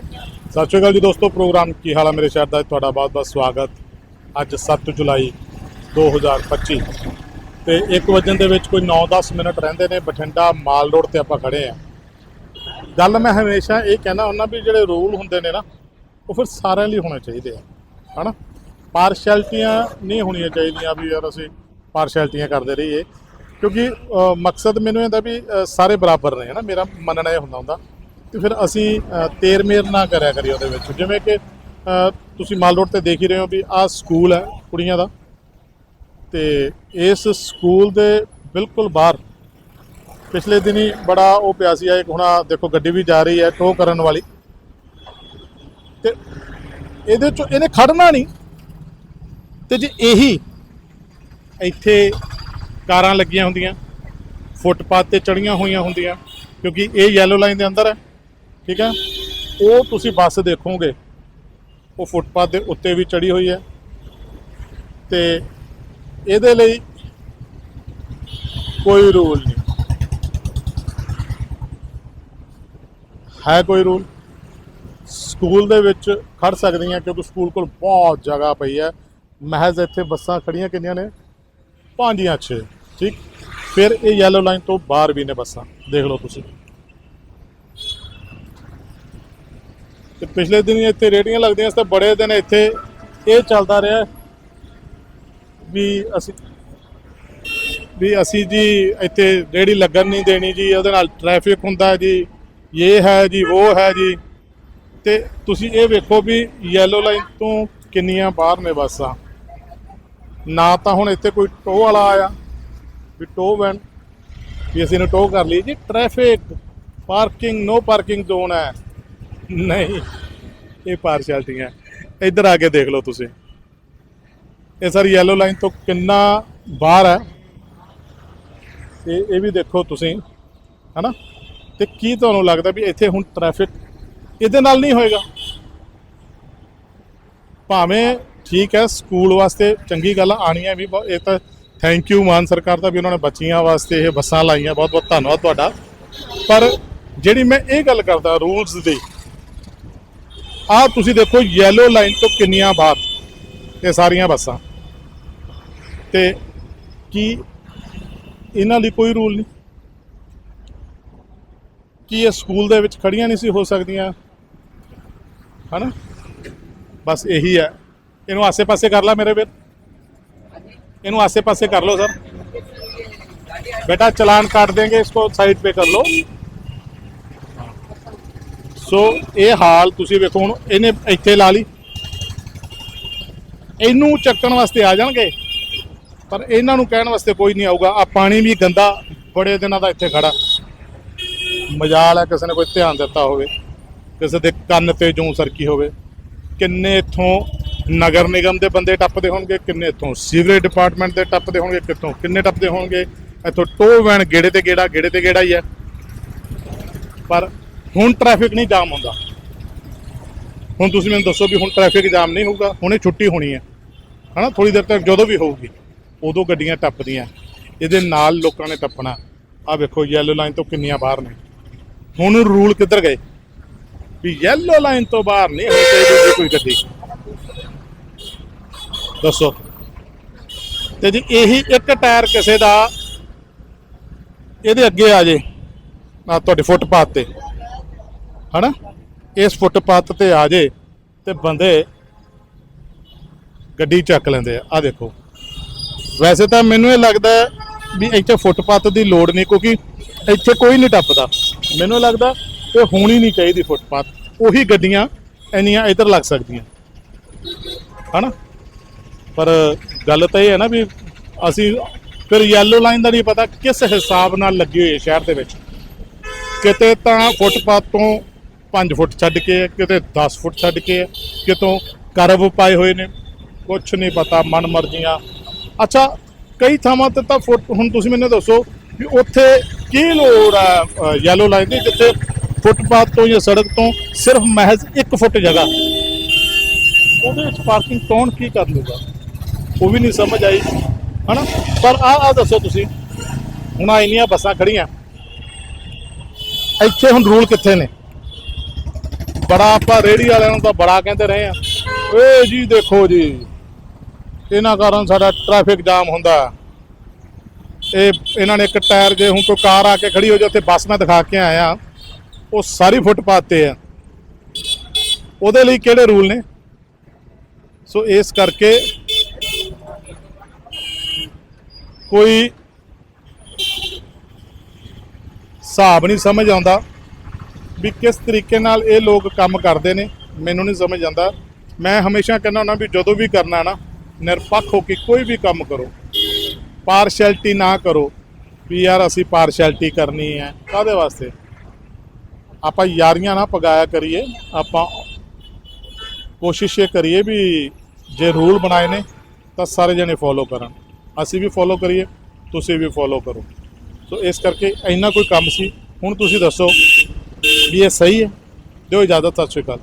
ਸਤਿ ਸ਼੍ਰੀ ਅਕਾਲ ਜੀ ਦੋਸਤੋ, ਪ੍ਰੋਗਰਾਮ ਕੀ ਹਾਲ ਹੈ ਮੇਰੇ ਸ਼ਹਿਰ ਦਾ? ਤੁਹਾਡਾ ਬਹੁਤ-ਬਹੁਤ ਸਵਾਗਤ। ਅੱਜ 7 ਜੁਲਾਈ 2025 ਤੇ 1 ਵਜੇ ਦੇ ਵਿੱਚ ਕੋਈ 9-10 ਮਿੰਟ ਰਹਿੰਦੇ ਨੇ, ਬਠਿੰਡਾ ਮਾਲ ਰੋਡ ਤੇ ਆਪਾਂ ਖੜੇ ਆ। ਗੱਲ ਮੈਂ ਹਮੇਸ਼ਾ ਇਹ ਕਹਿਣਾ ਹੁੰਦਾ ਵੀ ਜਿਹੜੇ ਰੂਲ ਹੁੰਦੇ ਨੇ ਨਾ, ਉਹ ਫਿਰ ਸਾਰਿਆਂ ਲਈ ਹੋਣੇ ਚਾਹੀਦੇ ਆ, ਹਨਾ? ਪਾਰਸ਼ੈਲਟੀਆਂ ਨਹੀਂ ਹੋਣੀਆਂ ਚਾਹੀਦੀਆਂ ਵੀ ਯਾਰ ਅਸੀਂ ਪਾਰਸ਼ੈਲਟੀਆਂ ਕਰਦੇ ਰਹੀਏ। ਕਿਉਂਕਿ ਮਕਸਦ ਮੈਨੂੰ ਇਹਦਾ ਵੀ ਸਾਰੇ ਬਰਾਬਰ ਨੇ, ਹਨਾ? ਮੇਰਾ ਮੰਨਣਾ ਇਹ ਹੁੰਦਾ ਹੁੰਦਾ। ਤੇ ਫਿਰ ਅਸੀਂ ਅ, ਤੇਰ ਮੇਰ ਨਾ ਕਰਿਆ ਕਰੀ ਉਹਦੇ ਵਿੱਚ। ਜਿਵੇਂ ਕਿ ਤੁਸੀਂ ਮਾਲ ਰੋਡ ਤੇ ਦੇਖ ਹੀ ਰਹੇ ਹੋ ਵੀ ਆਹ ਸਕੂਲ ਹੈ ਕੁੜੀਆਂ ਦਾ। ਤੇ ਇਸ ਸਕੂਲ ਦੇ ਬਿਲਕੁਲ ਬਾਹਰ ਪਿਛਲੇ ਦਿਨੀ ਬੜਾ ਉਹ ਪਿਆ ਸੀ ਇੱਕ ਹੁਣ ਦੇਖੋ ਗੱਡੀ ਵੀ ਜਾ ਰਹੀ ਹੈ ਟੋ ਕਰਨ ਵਾਲੀ। ਤੇ ਇਹਦੇ ਚ ਇਹਨੇ ਖੜਨਾ ਨਹੀਂ। ਤੇ ਜੇ ਇਹੀ ਇੱਥੇ ਕਾਰਾਂ ਲੱਗੀਆਂ ਹੁੰਦੀਆਂ ਫੁੱਟਪਾਥ ਤੇ ਚੜੀਆਂ ਹੋਈਆਂ ਹੁੰਦੀਆਂ ਕਿਉਂਕਿ ਇਹ ਯੈਲੋ ਲਾਈਨ ਦੇ ਅੰਦਰ ਹੈ। ਠੀਕ ਹੈ ਉਹ ਤੁਸੀਂ ਬੱਸ ਦੇਖੋਗੇ, ਉਹ ਫੁੱਟਪਾਥ ਦੇ ਉੱਤੇ ਵੀ ਚੜੀ ਹੋਈ ਹੈ ਤੇ ਇਹਦੇ ਲਈ ਕੋਈ ਰੂਲ ਨਹੀਂ। ਹੈ ਕੋਈ ਰੂਲ? ਸਕੂਲ ਦੇ ਵਿੱਚ ਖੜ ਸਕਦੀਆਂ ਕਿਉਂਕਿ ਸਕੂਲ ਕੋਲ ਬਹੁਤ ਜਗ੍ਹਾ ਪਈ ਹੈ। ਮਹਿਜ਼ ਇੱਥੇ ਬੱਸਾਂ ਖੜੀਆਂ ਕਿੰਨੀਆਂ ਨੇ? ਪੰਜ ਜਾਂ ਛੇ, ਠੀਕ? ਫਿਰ ਇਹ ਯੈਲੋ ਲਾਈਨ ਤੋਂ ਬਾਹਰ ਵੀ ਨੇ ਬੱਸਾਂ, ਦੇਖ ਲਓ ਤੁਸੀਂ। ਤੇ ਪਿਛਲੇ ਦਿਨ ਇੱਥੇ ਰੇਟੀਆਂ ਲੱਗਦੀਆਂ ਸੀ ਤਾਂ ਬੜੇ ਦਿਨ ਇੱਥੇ ਇਹ ਚੱਲਦਾ ਰਿਹਾ ਵੀ ਅਸੀਂ ਵੀ ਅਸੀਂ ਜੀ ਇੱਥੇ ਰੇੜੀ ਲੱਗਣ ਨਹੀਂ ਦੇਣੀ ਜੀ, ਉਹਦੇ ਨਾਲ ਟ੍ਰੈਫਿਕ ਹੁੰਦਾ ਜੀ, ਇਹ ਹੈ ਜੀ, ਉਹ ਹੈ ਜੀ। ਤੇ ਤੁਸੀਂ ਇਹ ਵੇਖੋ ਵੀ ਯੈਲੋ ਲਾਈਨ ਤੋਂ ਕਿੰਨੀਆਂ ਬਾਹਰ ਨੇ ਬੱਸਾਂ। ਨਾ ਤਾਂ ਹੁਣ ਇੱਥੇ ਕੋਈ ਟੋ ਵਾਲਾ ਆਇਆ ਵੀ ਟੋ ਵੈਨ ਵੀ ਅਸੀਂ ਨੂੰ ਟੋ ਕਰ ਲਈ ਜੀ traffic parking no parking zone ਹੈ। ਨਹੀਂ, ਇਹ ਪਾਰਸ਼ੈਲਿਟੀਆਂ ਇੱਧਰ ਆ ਕੇ ਦੇਖ ਲਓ ਤੁਸੀਂ। ਇਹ ਸਰ ਯੈਲੋ ਲਾਈਨ ਤੋਂ ਕਿੰਨਾ ਬਾਹਰ ਹੈ। ਤੇ ਇਹ ਵੀ ਦੇਖੋ ਤੁਸੀਂ, ਹਨਾ? ਤੇ ਕੀ ਤੁਹਾਨੂੰ ਲੱਗਦਾ ਵੀ ਇੱਥੇ ਹੁਣ ਟ੍ਰੈਫਿਕ ਇਹਦੇ ਨਾਲ ਨਹੀਂ ਹੋਏਗਾ? ਭਾਵੇਂ ਠੀਕ ਹੈ ਸਕੂਲ ਵਾਸਤੇ ਚੰਗੀ ਗੱਲ ਆਣੀਆਂ ਵੀ ਬਹੁਤ- ਇਹ ਤਾਂ ਥੈਂਕ ਯੂ ਮਾਨ ਸਰਕਾਰ ਦਾ ਵੀ ਉਹਨਾਂ ਨੇ ਬੱਚੀਆਂ ਵਾਸਤੇ ਇਹ ਬੱਸਾਂ ਲਾਈਆਂ। ਬਹੁਤ ਬਹੁਤ ਧੰਨਵਾਦ ਤੁਹਾਡਾ। ਪਰ ਜਿਹੜੀ ਮੈਂ ਇਹ ਗੱਲ ਕਰਦਾ ਰੂਲਸ ਦੀ ਆਹ ਤੁਸੀਂ ਦੇਖੋ ਯੈਲੋ ਲਾਈਨ ਤੋਂ ਕਿੰਨੀਆਂ ਬਾਹਰ ਇਹ ਸਾਰੀਆਂ ਬੱਸਾਂ ਤੇ ਕੀ ਇਹਨਾਂ ਲਈ ਕੋਈ ਰੂਲ ਨਹੀਂ ਕੀ ਇਹ ਸਕੂਲ ਦੇ ਵਿੱਚ ਖੜੀਆਂ ਨਹੀਂ ਸੀ ਹੋ ਸਕਦੀਆਂ ਹਨਾ ਬਸ ਇਹੀ ਹੈ ਇਹਨੂੰ ਆਸੇ-ਪਾਸੇ ਕਰ ਲਾ ਮੇਰੇ ਵੀਰ ਇਹਨੂੰ ਆਸੇ-ਪਾਸੇ ਕਰ ਲਓ ਸਰ बेटा चलान काट देंगे इसको साइड पे कर लो ਸੋ ਇਹ ਹਾਲ ਤੁਸੀਂ ਵੇਖੋ ਹੁਣ, ਇਹਨੇ ਇੱਥੇ ਲਾ ਲਈ। ਇਹਨੂੰ ਚੱਕਣ ਵਾਸਤੇ ਆ ਜਾਣਗੇ, ਪਰ ਇਹਨਾਂ ਨੂੰ ਕਹਿਣ ਵਾਸਤੇ ਕੋਈ ਨਹੀਂ ਆਊਗਾ। ਆ ਪਾਣੀ ਵੀ ਗੰਦਾ, ਬੜੇ ਦਿਨਾਂ ਦਾ ਇੱਥੇ ਖੜਾ। ਮਜਾਲ ਹੈ, ਕਿਸੇ ਨੇ ਕੋਈ ਧਿਆਨ ਦਿੱਤਾ ਹੋਵੇ। ਕਿਸੇ ਦੇ ਕੰਨ ਤੇ ਜੂੰ ਸਰਕੀ ਹੋਵੇ। ਕਿੰਨੇ ਇੱਥੋਂ ਨਗਰ ਨਿਗਮ ਦੇ ਬੰਦੇ ਟੱਪਦੇ ਹੋਣਗੇ, ਕਿੰਨੇ ਇੱਥੋਂ ਸੀਵਰੇਜ ਡਿਪਾਰਟਮੈਂਟ ਦੇ ਟੱਪਦੇ ਹੋਣਗੇ, ਕਿੱਥੋਂ ਕਿੰਨੇ ਟੱਪਦੇ ਹੋਣਗੇ। ਇੱਥੋਂ ਟੋ ਵੈਨ ਗੇੜੇ ਤੇ ਗੇੜਾ, ਗੇੜੇ ਤੇ ਗੇੜਾ ਹੀ ਹੈ। ਪਰ ਹੁਣ ਟ੍ਰੈਫਿਕ ਨਹੀਂ ਜਾਮ ਹੁੰਦਾ। ਹੁਣ ਤੁਸੀਂ ਮੈਨੂੰ ਦੱਸੋ ਵੀ ਹੁਣ ਟ੍ਰੈਫਿਕ ਜਾਮ ਨਹੀਂ ਹੋਊਗਾ, ਹੁਣੇ ਛੁੱਟੀ ਹੋਣੀ ਹੈ। ਹਨਾ ਥੋੜੀ ਦੇਰ ਤੱਕ ਜਦੋਂ ਵੀ ਹੋਊਗੀ, ਉਦੋਂ ਗੱਡੀਆਂ ਟੱਪਦੀਆਂ। ਇਹਦੇ ਨਾਲ ਲੋਕਾਂ ਨੇ ਟੱਪਣਾ। ਆ ਵੇਖੋ ਯੈਲੋ ਲਾਈਨ ਤੋਂ ਕਿੰਨੀਆਂ ਬਾਹਰ ਨੇ। ਹੁਣ ਰੂਲ ਕਿੱਧਰ ਗਏ? ਵੀ ਯੈਲੋ ਲਾਈਨ ਤੋਂ ਬਾਹਰ ਨਹੀਂ ਹੋਣੀ ਚਾਹੀਦੀ ਕੋਈ ਗੱਡੀ। ਦੱਸੋ। ਤੇ ਜੀ ਇਹੀ ਇੱਕ ਟਾਇਰ ਕਿਸੇ ਦਾ, ਇਹਦੇ ਅੱਗੇ ਆ ਜੇ ਆ ਤੁਹਾਡੇ ਫੁੱਟਪਾਥ ਤੇ। ਹਨਾ? ਇਸ ਫੁੱਟਪਾਥ ਤੇ ਆ ਜੇ ਤੇ ਬੰਦੇ ਗੱਡੀ ਚੱਕ ਲੈਂਦੇ ਆ। ਆ ਦੇਖੋ। ਵੈਸੇ ਤਾਂ ਮੈਨੂੰ ਇਹ ਲੱਗਦਾ ਵੀ ਇੱਥੇ ਫੁੱਟਪਾਥ ਦੀ ਲੋੜ ਨਹੀਂ ਕਿਉਂਕਿ ਇੱਥੇ ਕੋਈ ਨਹੀਂ ਟੱਪਦਾ। ਮੈਨੂੰ ਲੱਗਦਾ ਇਹ ਹੋਣੀ ਨਹੀਂ ਚਾਹੀਦੀ ਫੁੱਟਪਾਥ। ਉਹੀ ਗੱਡੀਆਂ ਇੰਨੀਆਂ ਇੱਧਰ ਲੱਗ ਸਕਦੀਆਂ। ਹਨਾ? ਪਰ ਗੱਲ ਤਾਂ ਇਹ ਹੈ ਨਾ ਵੀ ਅਸੀਂ ਫਿਰ ਯੈਲੋ ਲਾਈਨ ਦਾ ਨਹੀਂ ਪਤਾ ਕਿਸ ਹਿਸਾਬ ਨਾਲ ਲੱਗੀ ਹੋਈ ਹੈ ਸ਼ਹਿਰ ਦੇ ਵਿੱਚ। ਕਿਤੇ ਤਾਂ ਫੁੱਟਪਾਥ ਤੋਂ 5 ਫੁੱਟ ਛੱਡ ਕੇ, ਕਿਤੇ 10 ਫੁੱਟ ਛੱਡ ਕੇ, ਕਿਤੋਂ ਕਰਵ ਪਾਏ ਹੋਏ ਨੇ। ਕੁਛ ਨਹੀਂ ਪਤਾ, ਮਨ ਮਰਜ਼ੀਆਂ। ਅੱਛਾ, ਕਈ ਥਾਵਾਂ ਤੇ ਤਾਂ ਫੁੱਟ, ਹੁਣ ਤੁਸੀਂ ਮੈਨੂੰ ਦੱਸੋ ਵੀ ਉੱਥੇ ਕੀ ਲੋੜ ਆ ਯੈਲੋ ਲਾਈਨ ਦੀ, ਜਿੱਥੇ ਫੁੱਟਪਾਥ ਤੋਂ ਜਾਂ ਸੜਕ ਤੋਂ ਸਿਰਫ ਮਹਿਜ਼ 1 ਫੁੱਟ ਜਗ੍ਹਾ। ਉਹਦੇ ਵਿੱਚ ਪਾਰਕਿੰਗ ਕੌਣ ਕੀ ਕਰ ਲੂਗਾ ਉਹ ਵੀ ਨਹੀਂ ਸਮਝ ਆਈ, ਹਨਾ? ਪਰ ਆ ਆ ਦੱਸੋ ਤੁਸੀਂ। ਹੁਣ ਆਹ ਇੰਨੀਆਂ ਬੱਸਾਂ ਖੜੀਆਂ ਇੱਥੇ ਹੁਣ ਰੂਲ ਕਿੱਥੇ ਨੇ? ਬੜਾ ਆਪਾਂ ਰੇੜੀ ਵਾਲਿਆਂ ਨੂੰ ਤਾਂ ਬੜਾ ਕਹਿੰਦੇ ਰਹੇ ਆ ਏ ਜੀ ਦੇਖੋ ਜੀ, ਇਹਨਾਂ ਕਾਰਨ ਸਾਡਾ ਟ੍ਰੈਫਿਕ ਜਾਮ ਹੁੰਦਾ। ਇਹ, ਇਹਨਾਂ ਨੇ ਇੱਕ ਟਾਇਰ ਜੇ ਹੁਣ ਕੋਈ ਕਾਰ ਆ ਕੇ ਖੜੀ ਹੋ ਜਾ ਉੱਥੇ ਬੱਸ ਮੈਂ ਦਿਖਾ ਕੇ ਆਇਆ। ਉਹ ਸਾਰੀ ਫੁੱਟਪਾਥ ਤੇ ਆ। ਉਹਦੇ ਲਈ ਕਿਹੜੇ ਰੂਲ ਨੇ? ਸੋ ਇਸ ਕਰਕੇ ਕੋਈ ਹਿਸਾਬ ਨਹੀਂ ਸਮਝ ਆਉਂਦਾ। ਵੀ ਕਿਸ ਤਰੀਕੇ ਨਾਲ ਇਹ ਲੋਕ ਕੰਮ ਕਰਦੇ ਨੇ, ਮੈਨੂੰ ਨਹੀਂ ਸਮਝ ਆਉਂਦਾ। ਮੈਂ ਹਮੇਸ਼ਾ ਕਹਿੰਦਾ ਹੁੰਦਾ ਵੀ ਜਦੋਂ ਵੀ ਕਰਨਾ ਨਾ, ਨਿਰਪੱਖ ਹੋ ਕੇ ਕੋਈ ਵੀ ਕੰਮ ਕਰੋ। ਪਾਰਸ਼ੈਲਿਟੀ ਨਾ ਕਰੋ ਵੀ ਯਾਰ ਅਸੀਂ ਪਾਰਸ਼ੈਲਿਟੀ ਕਰਨੀ ਹੈ ਕਾਦੇ ਵਾਸਤੇ? ਆਪਾਂ ਯਾਰੀਆਂ ਨਾ ਪਗਾਇਆ ਕਰੀਏ, ਆਪਾਂ ਕੋਸ਼ਿਸ਼ ਇਹ ਕਰੀਏ ਵੀ ਜੇ ਰੂਲ ਬਣਾਏ ਨੇ, ਤਾਂ ਸਾਰੇ ਜਣੇ ਫੋਲੋ ਕਰਨ। ਅਸੀਂ ਵੀ ਫੋਲੋ ਕਰੀਏ, ਤੁਸੀਂ ਵੀ ਫੋਲੋ ਕਰੋ। ਸੋ ਇਸ ਕਰਕੇ ਇੰਨਾ ਕੋਈ ਕੰਮ ਸੀ। ਹੁਣ ਤੁਸੀਂ ਦੱਸੋ ਵੀ ਇਹ ਸਹੀ ਹੈ। ਦਿਓ ਇਜਾਜ਼ਤ ਸਤਿ ਸ਼੍ਰੀ ਅਕਾਲ।